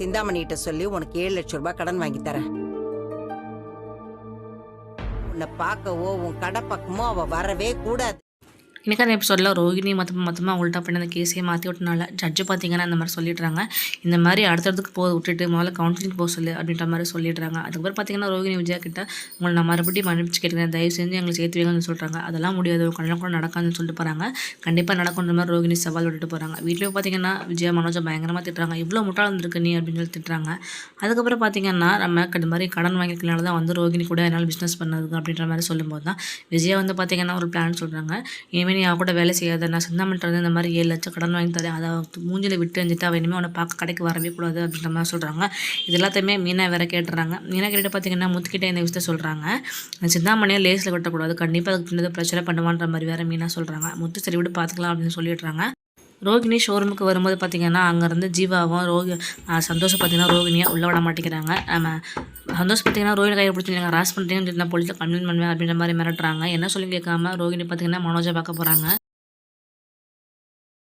சிந்தாமணிகிட்ட சொல்லி உனக்கு ஏழு லட்சம் ரூபாய் கடன் வாங்கி தரேன். உன்னை பார்க்கவோ உன் கடை பக்கமோ அவ வரவே கூடாது. இன்னைக்கான எபிசோடில் ரோகிணி மொத்தமாக மொத்தமாக அவங்கள்ட்ட பண்ணி அந்த கேஸையே மாற்றி விட்டனால ஜட்ஜு பார்த்தீங்கன்னா இந்த மாதிரி சொல்லிடுறாங்க. இந்த மாதிரி அடுத்தடுத்துக்கு போக விட்டுட்டு முதல்ல கவுன்சிலிங் போக சொல்லு அப்படின்ற மாதிரி சொல்லிடுறாங்க. அதுக்கப்புறம் பார்த்தீங்கன்னா ரோகிணி விஜயா கிட்ட உங்களை நான் மறுபடியும் மன்னிச்சு கேட்குறேன் தயவு செஞ்சு எங்களை சேர்த்து வைங்கன்னு சொல்கிறாங்க அதெல்லாம் முடியாது. உங்க கல்யாணம் கூட நடக்காதுன்னு சொல்லிட்டு போகிறாங்க கண்டிப்பாக நடக்குன்ற மாதிரி ரோஹிணி சவால் விட்டுட்டு போகிறாங்க வீட்லேயும் பார்த்தீங்கன்னா விஜயா மனோஜா பயங்கரமாக திட்டுறாங்க. இவ்வளோ முட்டாள் இருந்திருக்கு நீ அப்படின்னு சொல்லி திட்டுறாங்க. அதுக்கப்புறம் பார்த்தீங்கன்னா நம்ம இந்த மாதிரி கடன் வாங்கிக்கிறதுனால தான் வந்து ரோகிணி கூட என்னால் பிஸ்னஸ் பண்ணது அப்படின்ற மாதிரி சொல்லும்போது தான் விஜயா வந்து பார்த்தீங்கன்னா ஒரு பிளான் சொல்கிறாங்க இனிமேல் நீ அவ கூட வேலை செய்யாத நான் சிந்தாமன்ட்டு வந்து இந்த மாதிரி ஏழு லட்சம் கடன் வாங்கி தரேன் அதை மூஞ்சில விட்டு வந்துட்டு அவன் இனிமேல் உன்னை பார்க்க கடைக்கு வரவே கூடாது அப்படின்ற மாதிரி சொல்கிறாங்க இது எல்லாத்தையுமே மீனா வேற கேட்டுறாங்க. மீனா கேட்டு பார்த்தீங்கன்னா முத்துக்கிட்ட இந்த விஷயத்த சொல்கிறாங்க சிந்தாமணியை லேஸில் விட்டக்கூடாது கண்டிப்பாக அதுக்கு பின்னது பிரச்சனை பண்ணுவான்ற மாதிரி வேற மீனா சொல்கிறாங்க முத்து சரி விட்டு பார்த்துக்கலாம் அப்படின்னு சொல்லிடுறாங்க. ரோகிணி ஷோரூமுக்கு வரும்போது பார்த்தீங்கன்னா அங்கேருந்து ஜீவாவும் ரோகி சந்தோஷம் பார்த்தீங்கன்னா ரோகிணியை உள்ள விட மாட்டேங்கிறாங்க. நம்ம சந்தோஷ் பார்த்தீங்கன்னா ரோகிணி கையை பிடிச்சி நீங்கள் ராஸ் பண்ணுறீங்கன்னு நான் போலீஸில் கம்ப்ளைண்ட் பண்ணுவேன் அப்படின்ற மாதிரி மிரட்டுறாங்க. என்ன சொல்லி கேட்காம ரோகிணி பார்த்தீங்கன்னா மனோஜை பார்க்க போகிறாங்க